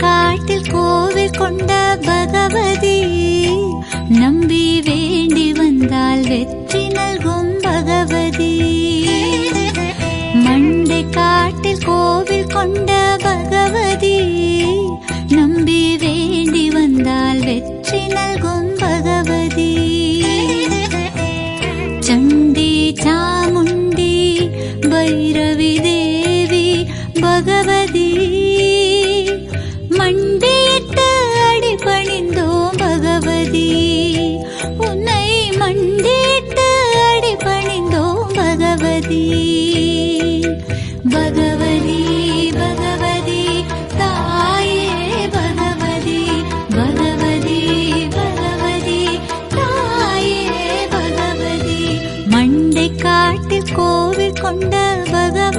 காட்டில் கோவில் கொண்ட பகவதி. நம்பி வேண்டி வந்தால் வெற்றி நல்கும் பகவதி. மண்டை காட்டில் கோவில் கொண்ட பகவதி. நம்பி வேண்டி வந்தால் வெற்றி நல்கும் பகவதி. சண்டி சாமுண்டி பைரவி தேவி பகவதி. भगवती भगवती भगवती ताये भगवती भगवती भगवती ताये भगवती मण्डे काटिल कोविल् कोण्ड भगवती